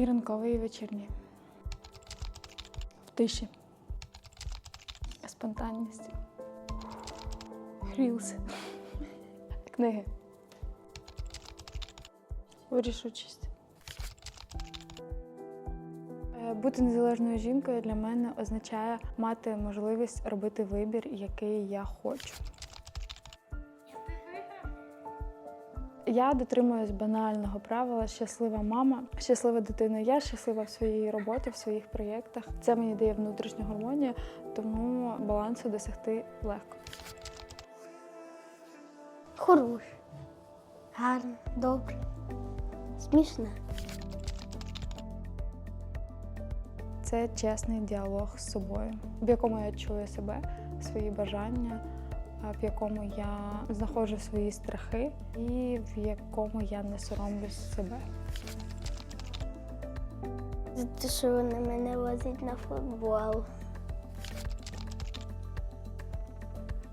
І ранковий, і вечірній. В тиші. Спонтанність. Рілси. Книги. Вирішучість. Е, Бути незалежною жінкою для мене означає мати можливість робити вибір, який я хочу. Я дотримуюсь банального правила щаслива мама, щаслива дитина. Я щаслива в своїй роботі, в своїх проєктах. Це мені дає внутрішню гармонію, тому балансу досягти легко. Хорош. Гарно, добре. Смішно. Це чесний діалог з собою, в якому я чую себе, свої бажання, в якому я знаходжу свої страхи і в якому я не соромлюсь себе. За те, що вони мене возять на футбол.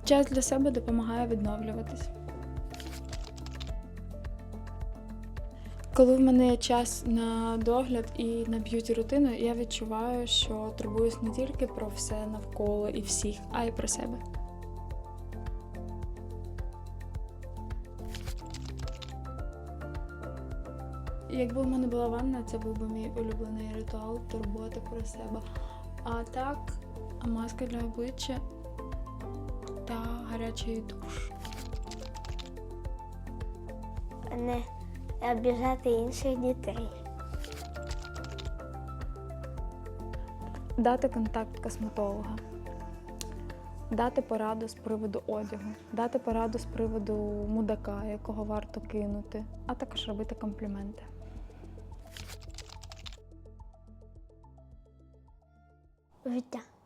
Час для себе допомагає відновлюватись. Коли в мене є час на догляд і на б'юті рутину, я відчуваю, що турбуюсь не тільки про все навколо і всіх, а й про себе. Якби в мене була ванна, це був би мій улюблений ритуал турботи про себе. А так, маска для обличчя та гарячий душ. не обіжати інших дітей. Дати контакт косметолога, дати пораду з приводу одягу, дати пораду з приводу мудака, якого варто кинути, а також робити компліменти. 울자.